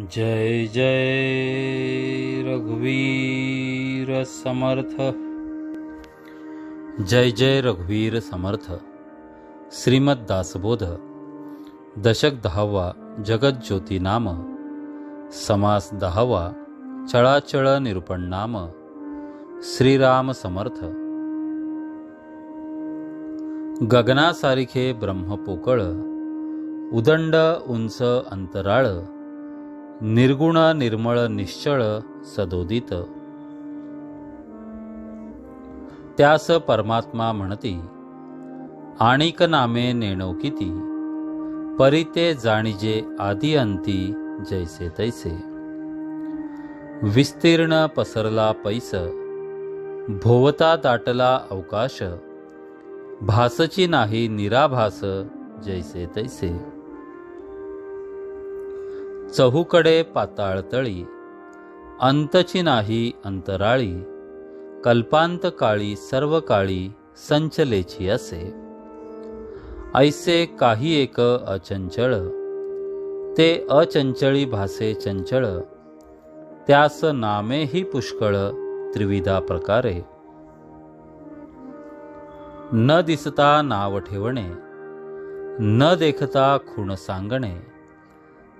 जय जय रघुवीर समर्थ। जय जय रघुवीर समर्थ। श्रीमद दासबोध। दशक दहावा जगज्योती नाम। समास दहावा चळाचळ निरूपण नाम श्रीराम समर्थ। गगनासारिखे ब्रह्म पोकळ उदंड उंच अंतराळ। निर्गुण निर्मळ निश्चळ सदोदित. त्यास परमात्मा म्हणती आणिक नामे नेणो किती परिते जाणीजे आदी अंती जैसे तैसे. विस्तीर्ण पसरला पैस भोवता दाटला अवकाश भासची नाही निराभास जैसे तैसे. चहूकडे पाताळतळी अंतची नाही अंतराळी कल्पांत काळी सर्व काळी संचलेची असे. ऐसे काही एक अचंचळ ते अचंचळी भासे चंचळ त्यास नामेही पुष्कळ त्रिविधा प्रकारे. न दिसता नाव ठेवणे न देखता खूण सांगणे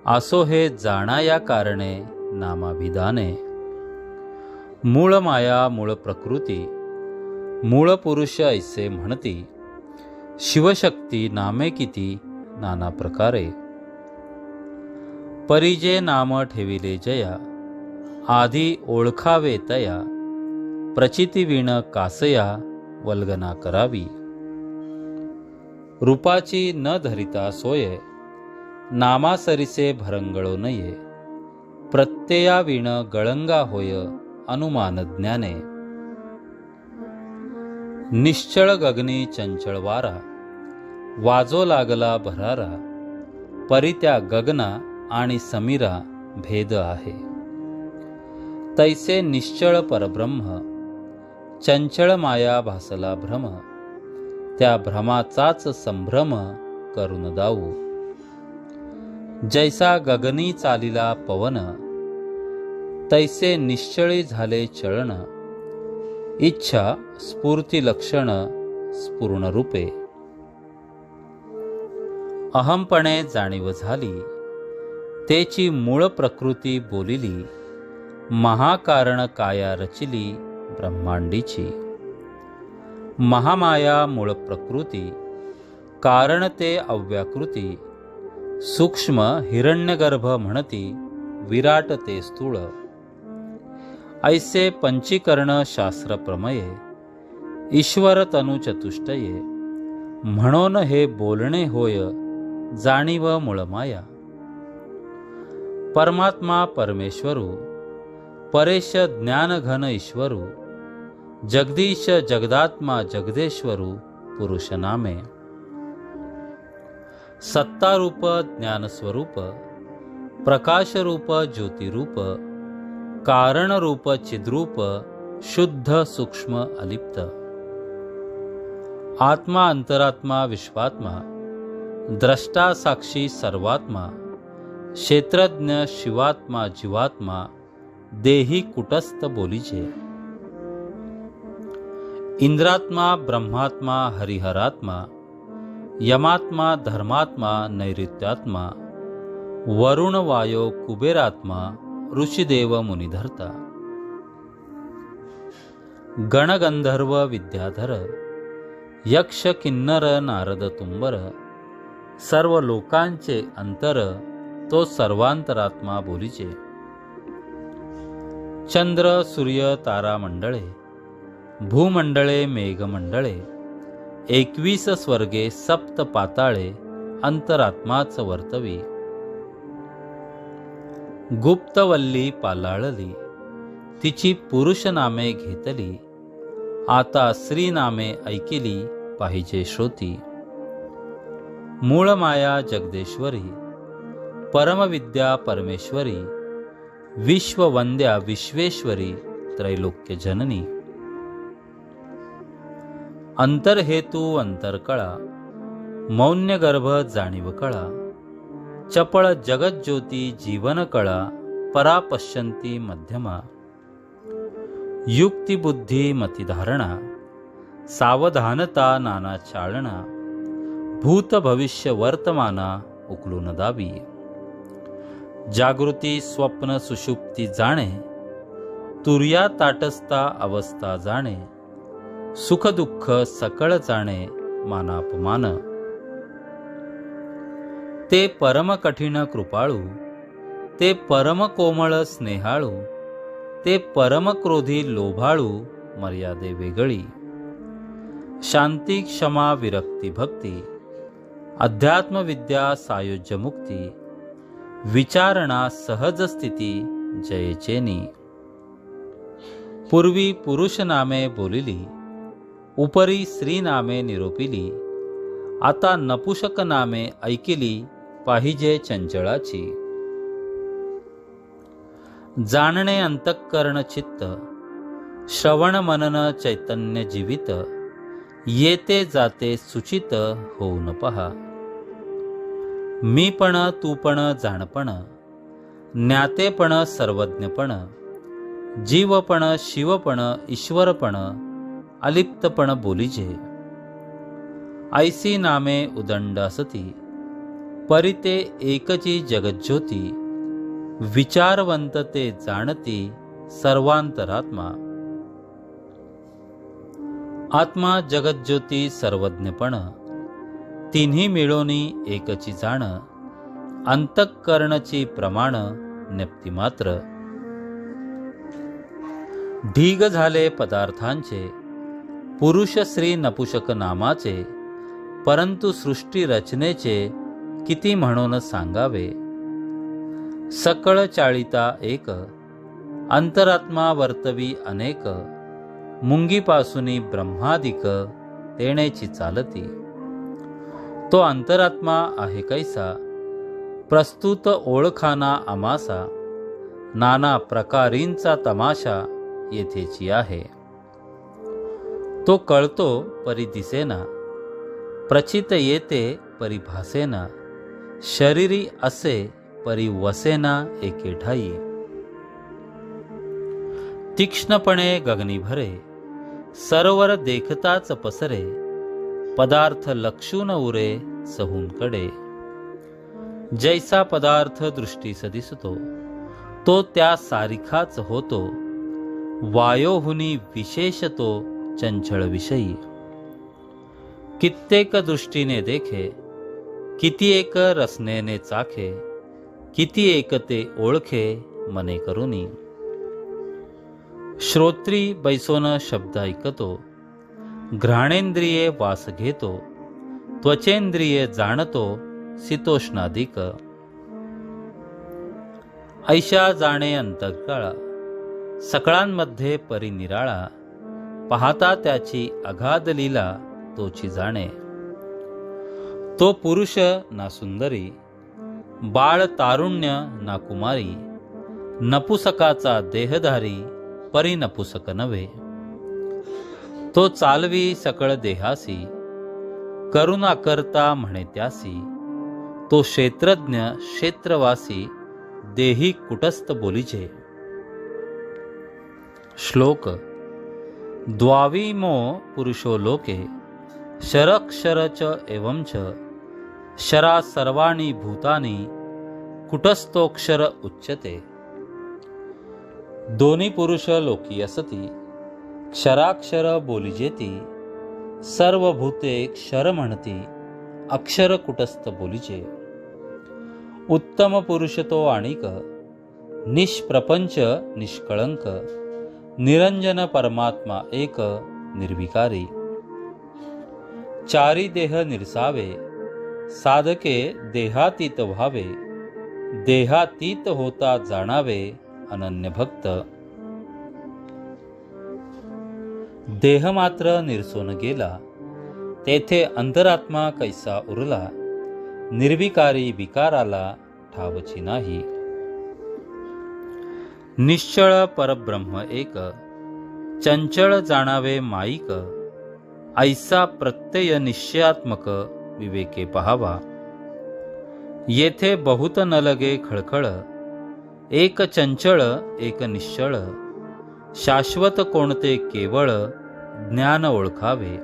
असो हे जाणा या कारणे नामाभिधाने. मूळ माया मूळ प्रकृती मूळ पुरुष ऐसे म्हणती शिवशक्ती नामे किती नाना प्रकारे. परिजे नाम ठेविले जया आधी ओळखावे तया प्रचितीविण कासया वल्गना करावी. रूपाची न धरिता सोय नामासरिसे भरंगळो नये. प्रत्ययाविण गळंगा होय अनुमान ज्ञाने. निश्चळ गगनी चंचळ वारा. वाजो लागला भरारा. परित्या गगना आणि समीरा भेद आहे. तैसे निश्चळ परब्रह्म. चंचळ माया भासला भ्रम. त्या भ्रमाचाच संभ्रम करून दाऊ. जैसा गगनी चालिला पवन तैसे निश्चळी झाले चळण इच्छा स्फूर्ती लक्षण स्पूर्ण रूपे। अहमपणे जाणीव झाली तेची मूळ प्रकृती बोलिली महाकारण काया रचिली ब्रह्मांडीची। महामाया मूळ प्रकृती कारण ते अव्याकृती सूक्ष्म हिरण्यगर्भ म्हणती विराट ते स्थूळ. ऐसे पंचीकरण शास्त्र प्रमये ईश्वर तनु चतुष्टये म्हणून हे बोलणे होय जाणीव मूळमाया परमात्मा परमेश्वरू परेश ज्ञानघन ईश्वरू जगदीश जगदात्मा जगदेश्वरू पुरुष नामे. सत्तारूप ज्ञानस्वरूप प्रकाशरूप ज्योतिरूप कारणरूप चिद्रूप शुद्ध सूक्ष्म अलिप्त। आत्मा अंतरात्मा विश्वात्मा द्रष्टा साक्षी सर्वात्मा क्षेत्रज्ञ शिवात्मा जीवात्मा देही कुटस्थ बोलीचे। इंद्रात्मा ब्रह्मात्मा हरिहरात्मा यमात्मा धर्मात्मा नैऋत्यात्मा वरुण वायो कुबेरात्मा ऋषिदेव मुनिधर्ता। गणगंधर्व विद्याधर यक्ष किन्नर नारद तुंबर सर्व लोकांचे अंतर तो सर्वांतरात्मा बोलीचे। चंद्र सूर्य तारा मंडळे भूमंडळे मेघमंडळे एकवीस स्वर्गे सप्त पाताळे अंतरात्माच वर्तवी. गुप्तवल्ली पालाळली तिची पुरुष नामे घेतली आता स्त्री नामे ऐकिली पाहिजे श्रोती. मूळ माया जगदेश्वरी परमविद्या परमेश्वरी विश्ववंद्या विश्वेश्वरी त्रैलोक्य जननी. अंतरहेतू अंतरकळा मौन्यगर्भ जाणीव कळा चपळ जगज्योती जीवनकळा परा परापश्यंती मध्यमा युक्तिबुद्धी मतिधारणा सावधानता नाना चालना भूत भविष्य वर्तमाना उकलून दावी जागृती स्वप्न सुषुप्ती जाणे तुर्या ताटस्था अवस्था जाणे सुख दुःख सकळ जाणे मानापमान. ते परम कठीण कृपाळू ते परम कोमळ स्नेहाळू ते परम क्रोधी लोभाळू मर्यादे वेगळी. शांती क्षमा विरक्ती भक्ती अध्यात्मविद्या सायोज्य सायुज्य मुक्ती विचारणा सहज स्थिती जयचेनी. पूर्वी पुरुष नामे बोलिली उपरी श्रीनामे निरोपिली. आता नपुषक नामे ऐकिली पाहिजे चंचळाची. जाणणे अंतःकरण चित्त श्रवण मनन चैतन्य जीवित येते जाते सुचित होऊन पहा. मी पण तू पण जाणपण ज्ञातेपण सर्वज्ञपण जीवपण शिवपण ईश्वरपण अलिप्तपण बोलिजे ऐसी नामे उदंड असती परिते एकची जगज्योती विचारवंत ते जाणती सर्वांतरात्मा. आत्मा जगज्योती सर्वज्ञपण तिन्ही मिळोनी एकची जाण अंतःकरणची प्रमाण नेप्ती मात्र ढीग झाले पदार्थांचे पुरुष श्री नपुषक नामाचे परंतु सृष्टी रचनेचे किती म्हणून सांगावे? सकळ चाळिता एक अंतरात्मा वर्तवी अनेक मुंगीपासूनी ब्रह्मादिक तेणेची चालती. तो अंतरात्मा आहे कैसा? प्रस्तुत ओळखाना अमासा नाना प्रकारींचा तमाशा येथेची आहे. तो कळतो परी दिसेना प्रचित येते परी भासेना शरीरी असे परी वसेना एके ठाई तीक्ष्णपणे गगनी भरे. सरोवर देखताच पसरे. पदार्थ लक्षून उरे सहूनकडे जैसा पदार्थ दृष्टीस दिसतो तो त्या सारिखाच होतो. वायोहुनी विशेष तो चंचळ विषयी कित्येक दृष्टीने देखे किती एक रसनेने चाखे किती एक ते ओळखे मने करुनी. श्रोत्री बैसोन शब्द ऐकतो घ्राणेंद्रिये वास घेतो त्वचेंद्रिये जाणतो सितोष्णाधिक. ऐशा जाणे अंतकाळा सकळांमध्ये परिनिराळा पाहता त्याची अगाध लीला तोची जाणे. तो पुरुष ना सुंदरी बाळ तारुण्य ना कुमारी नपुसकाचा देहधारी परिनपुसक नव्हे. तो चालवी सकळ देहासी करुणा करता म्हणे त्यासी तो क्षेत्रज्ञ क्षेत्रवासी देही कुटस्थ बोलीचे. श्लोक द्वाविमो पुरुषो लोके शरक्षरच च शरा सर्वाणी भूतानी कुटस्थोक्षर उच्यते। दोन्ही पुरुष लोकी असती क्षराक्षर बोलिजेती सर्व भूते क्षर म्हणती अक्षर कुटस्थ बोलिजे उत्तम पुरुष तो आणिक निष्प्रपंच निष्कळंक निरंजन परमात्मा एक निर्विकारी. चारी देह निरसावे साधके देहातीत व्हावे देहातीत होता जाणावे अनन्य भक्त. देह मात्र निरसून गेला तेथे अंतरात्मा कैसा उरला निर्विकारी विकाराला ठावची नाही. निश्चळ परब्रह्म एक. चंचळ जाणावे माईक. ऐसा प्रत्यय निश्चयात्मक विवेके पहावा. येथे बहुत न लगे खळखळ. एक चंचळ एक निश्चळ. शाश्वत कोणते केवळ ज्ञान ओळखावे.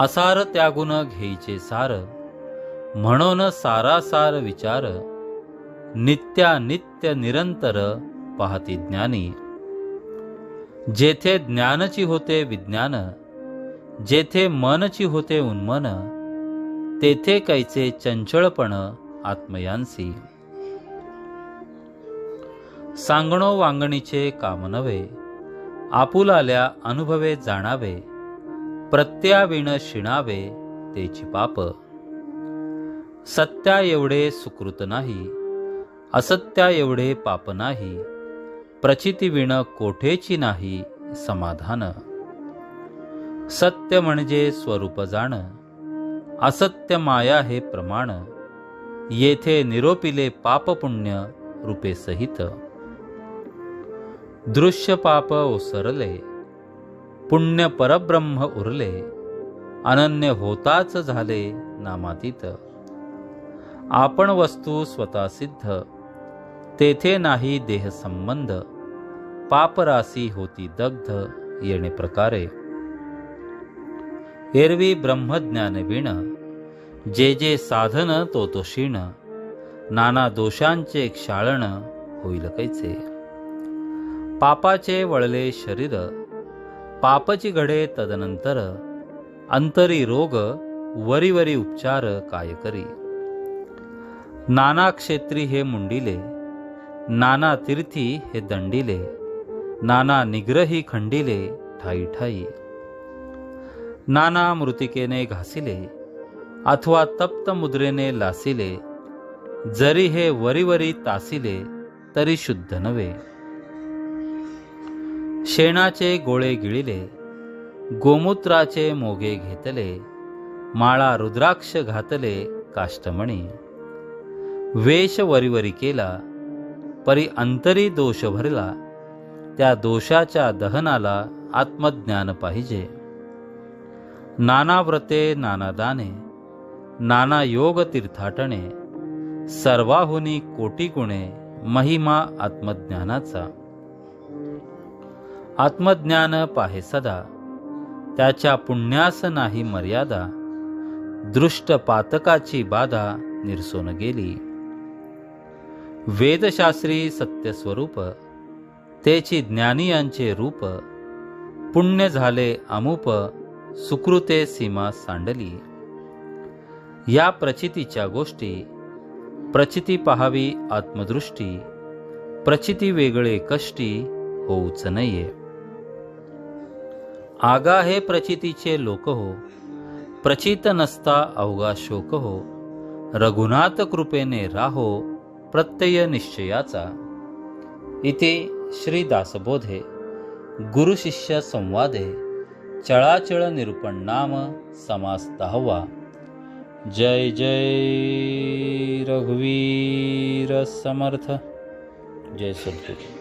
असार त्यागुण घेईचे सार. म्हणून सारासार विचार. नित्या नित्य निरंतर पाहती ज्ञानी. जेथे ज्ञानची होते विज्ञान जेथे मनची होते उन्मन तेथे कैचे चंचळपण आत्मयांसी. सांगणो वांगणीचे काम नव्हे आपुलाल्या अनुभवे जाणावे प्रत्याविण शिणावे तेची पाप. सत्या एवढे सुकृत नाही असत्या एवढे पाप नाही. प्रचितीविण कोठेची नाही समाधान. सत्य म्हणजे स्वरूप जाण. असत्य माया हे प्रमाण. येथे निरोपिले पाप पुण्य रूपे सहित. दृश्य पाप ओसरले. पुण्य परब्रह्म उरले. अनन्य होताच झाले नामातीत. आपण वस्तू स्वतः सिद्ध. तेथे नाही देह संबंध. पापरासी होती दग्ध येणे प्रकारे. एरवी ब्रह्मज्ञान विण जे जे साधन तो तो क्षीण नाना दोषांचे क्षाळण होईल कैचे पापाचे वळले शरीर पापची घडे तदनंतर अंतरी रोग वरीवरी उपचार काय करी. नाना क्षेत्री हे मुंडिले नाना तीर्थी हे दंडिले नाना निग्रही खंडिले ठाई ठाई नाना मृतिकेने घासिले अथवा तप्त मुद्रेने लासिले जरी हे वरीवरी तासिले तरी शुद्ध नव्हे. शेणाचे गोळे गिळिले गोमूत्राचे मोगे घेतले माळा रुद्राक्ष घातले काष्टमणी. वेश वरीवरी केला परी अंतरी दोष भरला त्या दोषाच्या दहनाला आत्मज्ञान पाहिजे. नाना व्रते नाना दाने नाना योग तीर्थाटणे सर्वाहुनी कोटी गुणे महिमा आत्मज्ञानाचा. आत्मज्ञान पाहे सदा त्याच्या पुण्यास नाही मर्यादा दृष्ट पातकाची बाधा निरसून गेली. वेदशास्त्री सत्यस्वरूप तेची ज्ञानियांचे रूप पुण्य झाले अमुप सुकृते सीमा सांडली. या प्रचितीच्या गोष्टी प्रचिती पहावी आत्मदृष्टी प्रचिती वेगळे कष्टी होऊच नये. आगा हे प्रचितीचे लोक हो प्रचित नसता अवगा शोक हो रघुनाथ कृपेने राहो प्रत्यय निश्चयाचा इथे श्री दासबोधे गुरुशिष्य संवादे चळाचळ निरूपण नाम समास दहावा जय जय रघुवीर समर्थ. जय सद्गुरू.